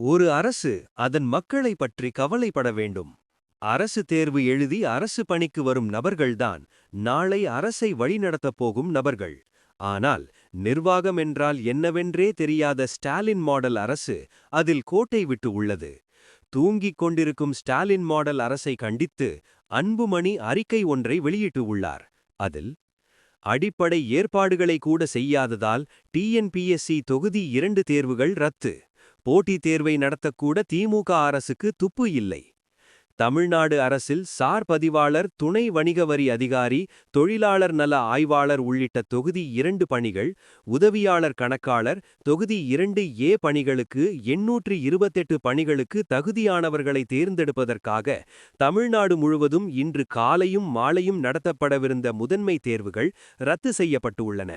ஒரு அரசு அதன் மக்களை பற்றி கவலைப்பட வேண்டும். அரசு தேர்வு எழுதி அரசு பணிக்கு வரும் நபர்கள்தான் நாளை அரசை வழிநடத்தப் போகும் நபர்கள். ஆனால் நிர்வாகம் என்றால் என்னவென்றே தெரியாத ஸ்டாலின் மாடல் அரசு அதில் கோட்டை விட்டு உள்ளது. தூங்கிக் கொண்டிருக்கும் ஸ்டாலின் மாடல் அரசை கண்டித்து அன்புமணி அறிக்கை ஒன்றை வெளியிட்டு உள்ளார். அதில் அடிப்படை ஏற்பாடுகளை கூட செய்யாததால் டிஎன்பிஎஸ்சி தொகுதி இரண்டு தேர்வுகள் ரத்து. போட்டித் தேர்வை நடத்தக்கூட திமுக அரசுக்கு துப்பு இல்லை. தமிழ்நாடு அரசில் சார் பதிவாளர் துணை வணிக வரி அதிகாரி தொழிலாளர் நல ஆய்வாளர் உள்ளிட்ட தொகுதி இரண்டு பணிகள் உதவியாளர் கணக்காளர் தொகுதி இரண்டு ஏ பணிகளுக்கு எண்ணூற்று இருபத்தெட்டு பணிகளுக்கு தகுதியானவர்களை தேர்ந்தெடுப்பதற்காக தமிழ்நாடு முழுவதும் இன்று காலையும் மாலையும் நடத்தப்படவிருந்த முதன்மை தேர்வுகள் ரத்து செய்யப்பட்டுள்ளன.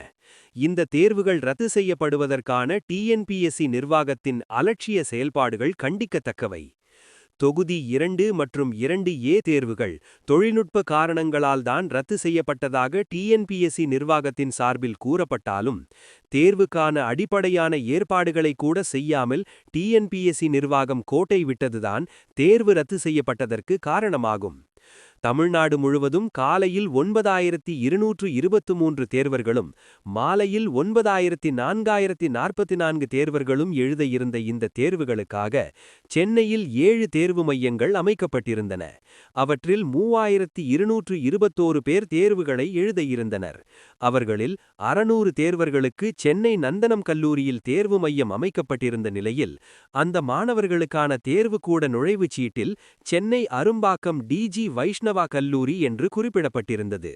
இந்த தேர்வுகள் ரத்து செய்யப்படுவதற்கான டிஎன்பிஎஸ்சி நிர்வாகத்தின் அலட்சிய செயல்பாடுகள் கண்டிக்கத்தக்கவை. தொகுதி இரண்டு மற்றும் இரண்டு ஏ தேர்வுகள் தொழில்நுட்ப காரணங்களால் தான் ரத்து செய்யப்பட்டதாக டிஎன்பிஎஸ்சி நிர்வாகத்தின் சார்பில் கூறப்பட்டாலும் தேர்வுக்கான அடிப்படையான ஏற்பாடுகளை கூட செய்யாமல் டிஎன்பிஎஸ்சி நிர்வாகம் கோட்டை விட்டதுதான் தேர்வு ரத்து செய்யப்பட்டதற்கு காரணமாகும். தமிழ்நாடு முழுவதும் காலையில் ஒன்பதாயிரத்தி இருநூற்று இருபத்து மூன்று தேர்வர்களும் மாலையில் ஒன்பதாயிரத்தி நான்காயிரத்தி நாற்பத்தி நான்கு தேர்வர்களும் எழுத இருந்த இந்த தேர்வுகளுக்காக சென்னையில் ஏழு தேர்வு மையங்கள் அமைக்கப்பட்டிருந்தன. அவற்றில் மூவாயிரத்தி இருநூற்று இருபத்தோரு பேர் தேர்வுகளை எழுத இருந்தனர். அவர்களில் அறநூறு தேர்வர்களுக்கு சென்னை நந்தனம் கல்லூரியில் தேர்வு மையம் அமைக்கப்பட்டிருந்த நிலையில் அந்த மாணவர்களுக்கான தேர்வு கூட நுழைவுச் சீட்டில் சென்னை அரும்பாக்கம் டிஜி வைஷ்ணவ வைஷ்ணவா கல்லூரி என்று குறிப்பிடப்பட்டிருந்தது.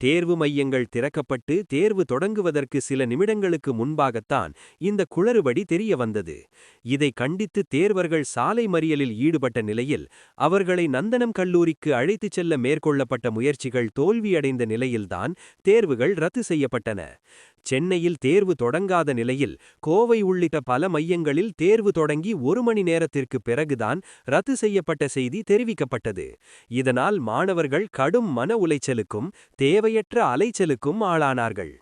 தேர்வு மையங்கள் திறக்கப்பட்டு தேர்வு தொடங்குவதற்கு சில நிமிடங்களுக்கு முன்பாகத்தான் இந்த குளறுபடி தெரிய வந்தது. இதை கண்டித்து தேர்வர்கள் சாலை மறியலில் ஈடுபட்ட நிலையில் அவர்களை நந்தனம் கல்லூரிக்கு அழைத்துச் செல்ல மேற்கொள்ளப்பட்ட முயற்சிகள் தோல்வியடைந்த நிலையில்தான் தேர்வுகள் ரத்து செய்யப்பட்டன. சென்னையில் தேர்வு தொடங்காத நிலையில் கோவை உள்ளிட்ட பல மையங்களில் தேர்வு தொடங்கி ஒரு மணி நேரத்திற்கு பிறகுதான் ரத்து செய்யப்பட்ட செய்தி தெரிவிக்கப்பட்டது. இதனால் மாணவர்கள் கடும் மன உளைச்சலுக்கும் தேவையற்ற அலைச்சலுக்கும் ஆளானார்கள்.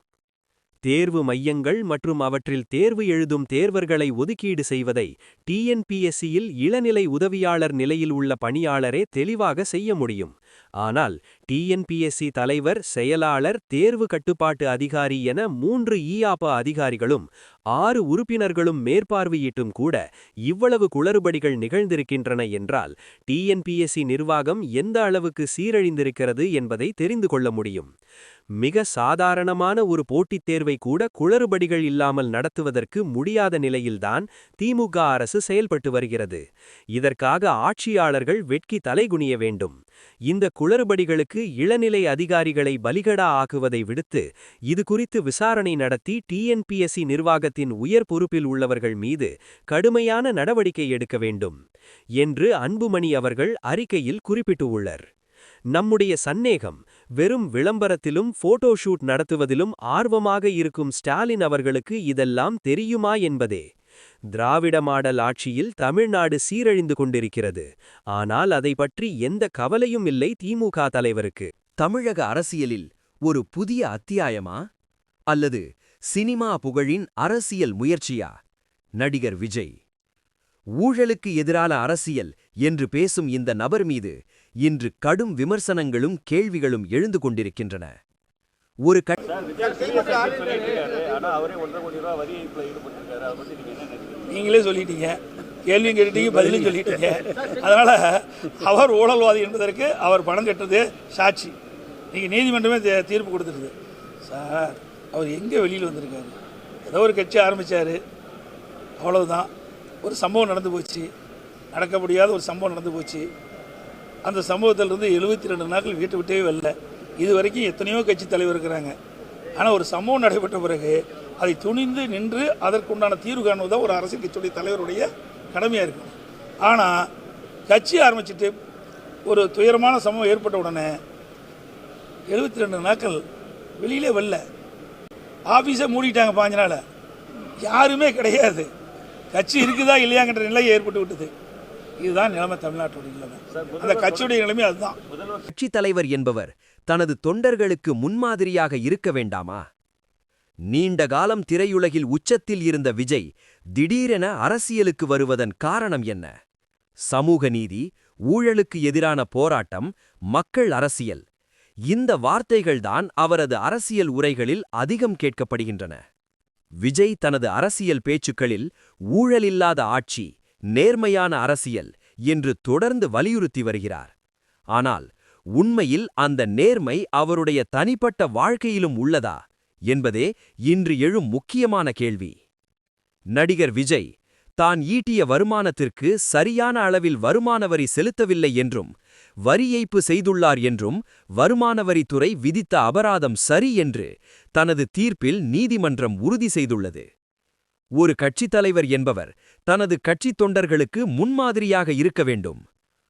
தேர்வு மையங்கள் மற்றும் அவற்றில் தேர்வு எழுதும் தேர்வர்களை ஒதுக்கீடு செய்வதை டிஎன்பிஎஸ்சியில் இளநிலை உதவியாளர் நிலையில் உள்ள பணியாளரே தெளிவாக செய்ய முடியும். ஆனால் டிஎன்பிஎஸ்சி தலைவர் செயலாளர் தேர்வு கட்டுப்பாட்டு அதிகாரி என மூன்று ஈயாப்ப அதிகாரிகளும் ஆறு உறுப்பினர்களும் மேற்பார்வையிட்டும் கூட இவ்வளவு குளறுபடிகள் நிகழ்ந்திருக்கின்றன என்றால் டிஎன்பிஎஸ்சி நிர்வாகம் எந்த அளவுக்கு சீரழிந்திருக்கிறது என்பதை தெரிந்து கொள்ள முடியும். மிக சாதாரணமான ஒரு போட்டித் தேர்வை கூட குளறுபடிகள் இல்லாமல் நடத்துவதற்கு முடியாத நிலையில்தான் திமுக அரசு செயல்பட்டு வருகிறது. இதற்காக ஆட்சியாளர்கள் வெட்கி தலைகுனிய வேண்டும். இந்த குளறுபடிகளுக்கு இளநிலை அதிகாரிகளை பலிகடா ஆக்குவதை விடுத்து இது குறித்து விசாரணை நடத்தி டிஎன்பிஎஸ்சி நிர்வாகத்தின் உயர் பொறுப்பில் உள்ளவர்கள் மீது கடுமையான நடவடிக்கை எடுக்க வேண்டும் என்று அன்புமணி அவர்கள் அறிக்கையில் குறிப்பிட்டுள்ளர். நம்முடைய சந்தேகம் வெறும் விளம்பரத்திலும் போட்டோஷூட் நடத்துவதிலும் ஆர்வமாக இருக்கும் ஸ்டாலின் அவர்களுக்கு இதெல்லாம் தெரியுமா என்பதே. திராவிட மாடல் ஆட்சியில் தமிழ்நாடு சீரழிந்து கொண்டிருக்கிறது. ஆனால் அதை பற்றி எந்த கவலையும் இல்லை திமுக தலைவருக்கு. தமிழக அரசியலில் ஒரு புதிய அத்தியாயமா? அல்லது சினிமா புகழின் அரசியல் முயற்சியா? நடிகர் விஜய். ஊழலுக்கு எதிரான அரசியல் என்று பேசும் இந்த நபர் மீது இன்று கடும் விமர்சனங்களும் கேள்விகளும் எழுந்து கொண்டிருக்கின்றன. ஒரு நீங்களே சொல்லிட்டீங்க. கேள்வியும் கேட்டுட்டீங்க பதிலும் சொல்லிட்டீங்க. அதனால அவர் ஊழல்வாதி என்பதற்கு அவர் பணம் கட்டுறது சாட்சி. நீங்கள் நீதிமன்றமே தீர்ப்பு கொடுத்துருது சார் அவர் எங்கே வெளியில் வந்திருக்காரு? ஏதோ ஒரு கட்சி ஆரம்பித்தார் அவ்வளவுதான். ஒரு சம்பவம் நடந்து போச்சு. நடக்க முடியாத ஒரு சம்பவம் நடந்து போச்சு. அந்த சம்பவத்திலிருந்து எழுபத்தி ரெண்டு நாட்கள் வீட்டை விட்டே வரல. இது வரைக்கும் எத்தனையோ கட்சி தலைவர் இருக்கிறாங்க. ஆனால் ஒரு சம்பவம் நடைபெற்ற பிறகு அதை துணிந்து நின்று அதற்குண்டான தீர்வு காணுவது தான் ஒரு அரசியல் கட்சியுடைய தலைவருடைய கடமையாக இருக்கும் ஆனால் கட்சி ஆரம்பிச்சுட்டு ஒரு துயரமான சம்பவம் ஏற்பட்ட உடனே எழுபத்தி ரெண்டு நாட்கள் வெளியிலே வரல. ஆஃபீஸை மூடிட்டாங்க பாஞ்ச நாள் யாருமே கிடையாது. கட்சி இருக்குதா இல்லையாங்கிற நிலை ஏற்பட்டு விட்டது. இதுதான் நிலைமை தமிழ்நாட்டுடைய நிலைமை. அந்த கட்சியுடைய நிலைமை அதுதான். கட்சித் தலைவர் என்பவர் தனது தொண்டர்களுக்கு முன்மாதிரியாக இருக்க வேண்டாமா? நீண்ட காலம் திரையுலகில் உச்சத்தில் இருந்த விஜய் திடீரென அரசியலுக்கு வருவதன் காரணம் என்ன? சமூக நீதி ஊழலுக்கு எதிரான போராட்டம் மக்கள் அரசியல். இந்த வார்த்தைகள்தான் அவரது அரசியல் உரைகளில் அதிகம் கேட்கப்படுகின்றன. விஜய் தனது அரசியல் பேச்சுக்களில் ஊழலில்லாத ஆட்சி நேர்மையான அரசியல் என்று தொடர்ந்து வலியுறுத்தி வருகிறார். ஆனால் உண்மையில் அந்த நேர்மை அவருடைய தனிப்பட்ட வாழ்க்கையிலும் உள்ளதா என்பதே இன்று எழும் முக்கியமான கேள்வி. நடிகர் விஜய் தான் ஈட்டிய வருமானத்திற்கு சரியான அளவில் வருமான வரி செலுத்தவில்லை என்றும் வரி ஏய்ப்பு செய்துள்ளார் என்றும் வருமான வரித்துறை விதித்த அபராதம் சரி என்று தனது தீர்ப்பில் நீதிமன்றம் உறுதி செய்துள்ளது. ஒரு கட்சித் தலைவர் என்பவர் தனது கட்சித் தொண்டர்களுக்கு முன்மாதிரியாக இருக்க வேண்டும்.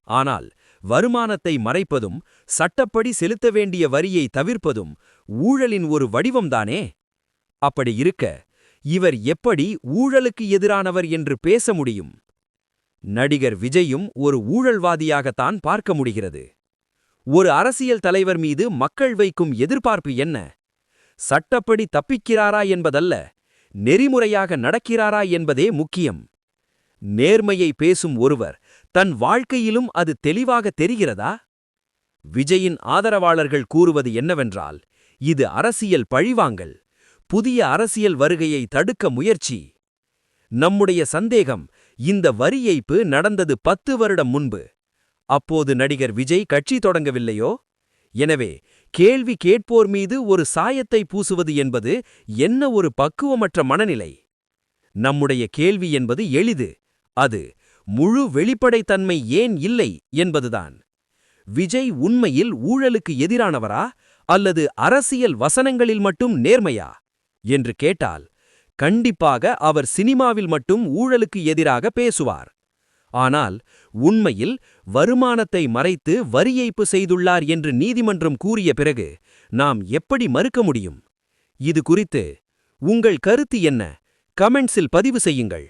ஆனால் வருமானத்தை மறைப்பதும் சட்டப்படி செலுத்த வேண்டிய வரியை தவிர்ப்பதும் ஊழலின் ஒரு வடிவம்தானே? அப்படி இருக்க இவர் எப்படி ஊழலுக்கு எதிரானவர் என்று பேச முடியும்? நடிகர் விஜயும் ஒரு ஊழல்வாதியாகத்தான் பார்க்க முடிகிறது. ஒரு அரசியல் தலைவர் மீது மக்கள் வைக்கும் எதிர்பார்ப்பு என்ன? சட்டப்படி தப்பிக்கிறாரா என்பதல்ல நெறிமுறையாக நடக்கிறாரா என்பதே முக்கியம். நேர்மையை பேசும் ஒருவர் தன் வாழ்க்கையிலும் அது தெளிவாக தெரிகிறதா? விஜயின் ஆதரவாளர்கள் கூறுவது என்னவென்றால் இது அரசியல் பழிவாங்கல். புதிய அரசியல் வருகையை தடுக்க முயற்சி. நம்முடைய சந்தேகம் இந்த வரி ஏய்ப்பு நடந்தது பத்து வருடம் முன்பு. அப்போது நடிகர் விஜய் கட்சி தொடங்கவில்லையோ? எனவே கேள்வி கேட்போர் மீது ஒரு சாயத்தை பூசுவது என்பது என்ன ஒரு பக்குவமற்ற மனநிலை? நம்முடைய கேள்வி என்பது எளிது. அது முழு வெளிப்படைத்தன்மை ஏன் இல்லை என்பதுதான். விஜய் உண்மையில் ஊழலுக்கு எதிரானவரா அல்லது அரசியல் வசனங்களில் மட்டும் நேர்மையா? என்று கேட்டால் கண்டிப்பாக அவர் சினிமாவில் மட்டும் ஊழலுக்கு எதிராக பேசுவார். ஆனால் உண்மையில் வருமானத்தை மறைத்து வரி ஏய்ப்பு செய்துள்ளார் என்று நீதிமன்றம் கூறிய பிறகு நாம் எப்படி மறுக்க முடியும்? இது குறித்து உங்கள் கருத்து என்ன? கமெண்ட்ஸில் பதிவு செய்யுங்கள்.